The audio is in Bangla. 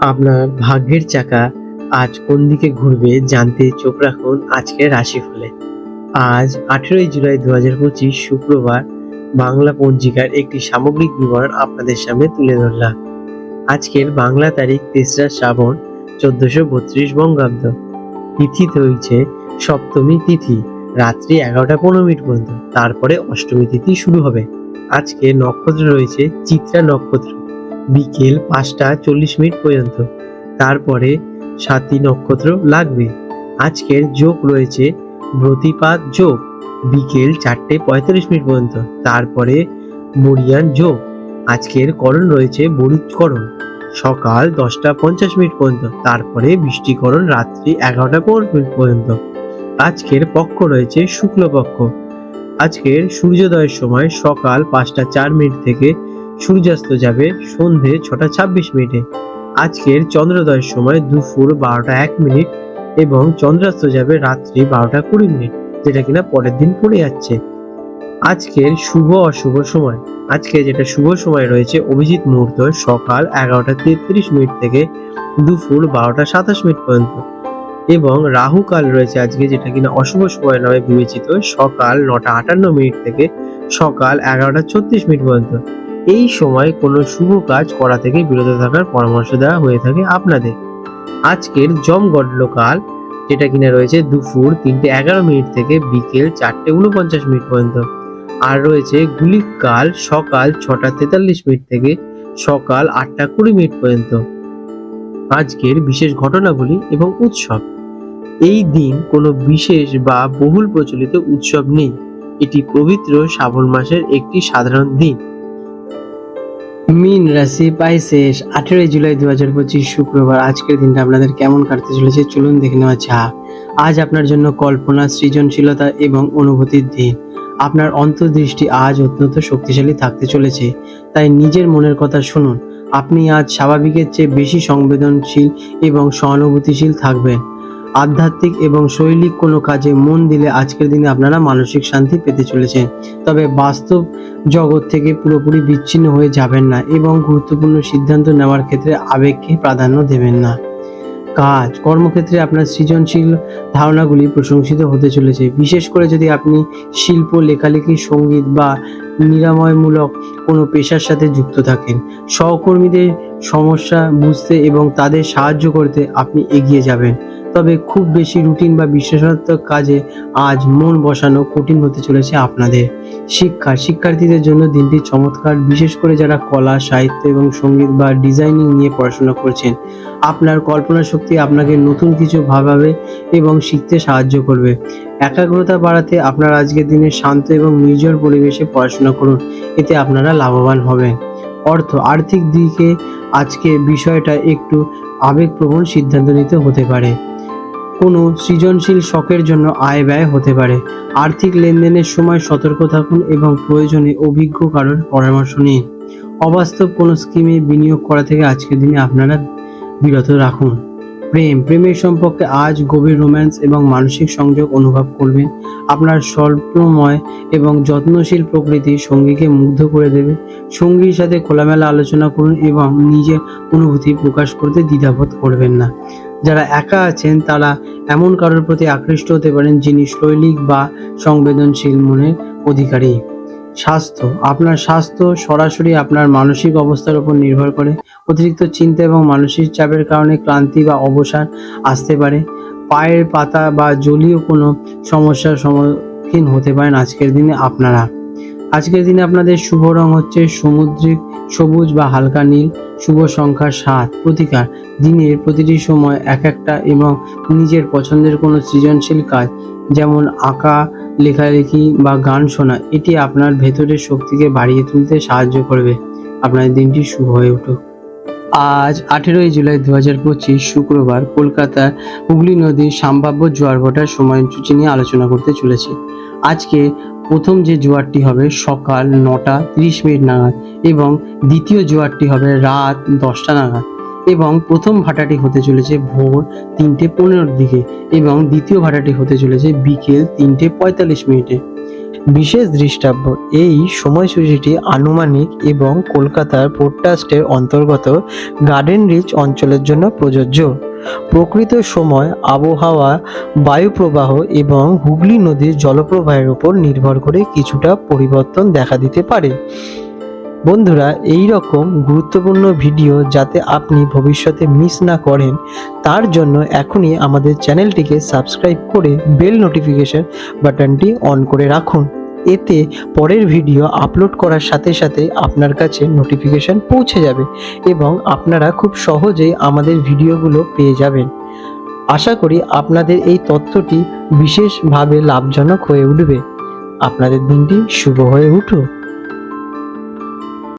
আপনার ভাগ্যের চাকা আজ কোন দিকে ঘুরবে জানতে চোখ রাখুন আজকের রাশিফলে। আজ আঠেরোই জুলাই দু হাজার পঁচিশ শুক্রবার বাংলা পঞ্জিকার একটি সামগ্রিক বিবরণ আপনাদের সামনে তুলে ধরলাম। আজকের বাংলা তারিখ তেসরা শ্রাবণ চোদ্দশো বত্রিশ বঙ্গাব্দ। তিথিতে হয়েছে সপ্তমী তিথি, রাত্রি এগারোটা পনেরো মিনিট পর্যন্ত, তারপরে অষ্টমী তিথি শুরু হবে। আজকে নক্ষত্র রয়েছে চিত্রা নক্ষত্র। বিকেল পাঁচটা চল্লিশ মিনিট পর্যন্ত। তারপরে সাতী নক্ষত্র লাগবে। আজকের যোগ রয়েছে ব্রতিপাত যোগ, বিকেল চারটে পঁয়তাল্লিশ মিনিট পর্যন্ত। তারপরে মরিয়ান যোগ, আজকের করণ রয়েছে বরিকরণ সকাল দশটা পঞ্চাশ মিনিট পর্যন্ত। তারপরে বৃষ্টিকরণ রাত্রি এগারোটা পনেরো মিনিট পর্যন্ত। আজকের পক্ষ রয়েছে শুক্লপক্ষ আজকের সূর্যোদয়ের সময় সকাল পাঁচটা চার মিনিট থেকে সূর্যাস্ত যাবে সন্ধে ছটা ছাব্বিশ মিনিটে। আজকের চন্দ্রোদয়ের সময় দুপুর বারোটা এক মিনিট এবং চন্দ্রাস্ত যাবে রাত্রি বারোটা কুড়ি মিনিট, যেটা কিনা পরের দিন পড়ে যাচ্ছে। আজকের শুভ অশুভ সময়। আজকে যেটা শুভ সময় রয়েছে, অভিজিৎ মুহূর্ত সকাল এগারোটা তেত্রিশ মিনিট থেকে দুপুর বারোটা সাতাশ মিনিট পর্যন্ত। এবং রাহু কাল রয়েছে আজকে, যেটা কিনা অশুভ সময় নামে বিবেচিত সকাল নটা আটান্ন মিনিট থেকে সকাল এগারোটা ছত্রিশ মিনিট পর্যন্ত। এই সময় কোনো শুভ কাজ করা থেকে বিরত থাকার পরামর্শ দেওয়া হয়ে থাকে আপনাদের। আজকের জমগড্ল কাল, যেটা কিনা রয়েছে দুপুর তিনটে এগারো মিনিট থেকে বিকেল চারটে উনপঞ্চাশ মিনিট পর্যন্ত। আর রয়েছে গুলিক কাল সকাল ছটা তেতাল্লিশ মিনিট থেকে সকাল আটটা কুড়ি মিনিট পর্যন্ত। আজকের বিশেষ ঘটনাগুলি এবং উৎসব। এই দিন কোনো বিশেষ বা বহুল প্রচলিত উৎসব নেই। এটি পবিত্র শ্রাবণ মাসের একটি সাধারণ দিন। মিন রাশি পাইসেস আঠেরোই জুলাই দু হাজার পঁচিশ শুক্রবার। আজকের দিনটা আপনাদের কেমন কাটতে চলেছে? চলুন দেখে নেওয়া যাক। আজ আপনার জন্য কল্পনা, সৃজনশীলতা এবং অনুভূতির দিন। আপনার অন্তর্দৃষ্টি আজ অত্যন্ত শক্তিশালী থাকতে চলেছে। তাই নিজের মনের কথা শুনুন। আপনি আজ স্বাভাবিকের চেয়ে বেশি সংবেদনশীল এবং সহানুভূতিশীল থাকবেন। আধ্যাত্মিক এবং শৈলিক কোনো কাজে মন দিলে আজকের দিনে আপনারা মানসিক শান্তি পেতে চলেছেন। তবে বাস্তব জগৎ থেকে পুরোপুরি বিচ্ছিন্ন হয়ে যাবেন না এবং গুরুত্বপূর্ণ সিদ্ধান্ত নেওয়ার ক্ষেত্রে আবেগকে প্রাধান্য দেবেন না। কাজ, কর্মক্ষেত্রে আপনার সৃজনশীল ধারণাগুলি প্রশংসিত হতে চলেছে। বিশেষ করে যদি আপনি শিল্প, লেখালেখি, সংগীত বা নিরাময়মূলক কোনো পেশার সাথে যুক্ত থাকেন, সহকর্মীদের সমস্যা বুঝতে এবং তাদের সাহায্য করতে আপনি এগিয়ে যাবেন। তবে খুব বেশি রুটিন বা বিশ্বাসত্মক কাজে আজ মন বসানো কঠিন হতে চলেছে আপনাদের। শিক্ষা শিক্ষার্থীদের জন্য দিনটি চমৎকার, বিশেষ করে যারা কলা, সাহিত্য এবং সংগীত বা ডিজাইনিং নিয়ে পড়াশোনা করছেন। আপনার কল্পনা শক্তি আপনাকে নতুন কিছু ভাবাবে এবং শিখতে সাহায্য করবে। একাগ্রতা বাড়াতে আপনার আজকের দিনে শান্ত এবং নির্জর পরিবেশে পড়াশোনা করুন, এতে আপনারা লাভবান হবেন। অর্থ, আর্থিক দিকে আজকে বিষয়টা একটু আবেগপ্রবণ সিদ্ধান্ত নিতে হতে পারে। কোনো সৃজনশীল শখের জন্য আয় ব্যয় হতে পারে। আর্থিক লেনদেনের সময় সতর্ক থাকুন এবং প্রয়োজনে অভিজ্ঞ কারোর পরামর্শ নিন। অবাস্তব কোনো স্কিমে বিনিয়োগ করা থেকে আজকের দিনে আপনারা বিরত রাখুন। প্রেম, প্রেমের সম্পর্কে আজ গভীর রোম্যান্স এবং মানসিক সংযোগ অনুভব করবেন। আপনার স্বল্পময় এবং যত্নশীল প্রকৃতি সঙ্গীকে মুগ্ধ করে দেবে। সঙ্গীর সাথে খোলামেলা আলোচনা করুন এবং নিজের অনুভূতি প্রকাশ করতে দ্বিধাবোধ করবেন না। যারা একা আছেন, তারা এমন কারোর প্রতি আকৃষ্ট হতে পারেন যিনি শৈলিক বা সংবেদনশীল মনের অধিকারী। স্বাস্থ্য। আপনার স্বাস্থ্য সরাসরি আপনার মানসিক অবস্থার উপর নির্ভর করে। অতিরিক্ত চিন্তা এবং মানসিক চাপের কারণে ক্লান্তি বা অবসাদ আসতে পারে। পায়ের পাতা বা জলীয় কোনো সমস্যার সম্মুখীন হতে পারেন আজকের দিনে আপনারা। আজকের দিনে আপনাদের শুভ রং হচ্ছে সমুদ্রিক সবুজ বা হালকা নীল, শুভ সংখ্যা সাত, প্রতিকার। দিনের প্রতিটি সময় এক একটা এবং নিজের পছন্দের কোনো সৃজনশীল কাজ, যেমন আঁকা, লেখালেখি বা গান শোনা, এটি আপনার ভেতরের শক্তিকে বাড়িয়ে তুলতে সাহায্য করবে। আপনার দিনটি শুভ হয়ে উঠুক। আজ আঠেরোই জুলাই দু হাজার পঁচিশ শুক্রবার কলকাতার হুগলি নদীর সম্ভাব্য জোয়ার ভাটার সময়সূচি নিয়ে আলোচনা করতে চলেছি। আজকে প্রথম যে জোয়ারটি হবে সকাল নটা তিরিশ মিনিট নাগাদ এবং দ্বিতীয় জোয়ারটি হবে রাত দশটা নাগাদ এবং প্রথম ভাটাটি হতে চলেছে ভোর তিনটে পনেরোর দিকে এবং দ্বিতীয় ভাটাটি হতে চলেছে বিকেল তিনটে পঁয়তাল্লিশ মিনিটে। বিশেষ দৃষ্টাব্য, এই সময়সূচিটি আনুমানিক এবং কলকাতার পোর্ট অন্তর্গত গার্ডেন রিচ অঞ্চলের জন্য প্রযোজ্য। প্রকৃত সময়, আবহাওয়া, বায়ুপ্রবাহ এবং হুগলি নদীর জলপ্রবাহের উপর নির্ভর করে কিছুটা পরিবর্তন দেখা দিতে পারে। বন্ধুরা, এই রকম গুরুত্বপূর্ণ ভিডিও যাতে আপনি ভবিষ্যতে মিস না করেন, তার জন্য এখনই আমাদের চ্যানেলটিকে সাবস্ক্রাইব করে বেল নোটিফিকেশন বাটনটি অন করে রাখুন। এতে পরের ভিডিও আপলোড করার সাথে সাথে আপনার কাছে নোটিফিকেশান পৌঁছে যাবে এবং আপনারা খুব সহজেই আমাদের ভিডিওগুলো পেয়ে যাবেন। আশা করি আপনাদের এই তথ্যটি বিশেষভাবে লাভজনক হয়ে উঠবে। আপনাদের দিনটি শুভ হয়ে উঠুক।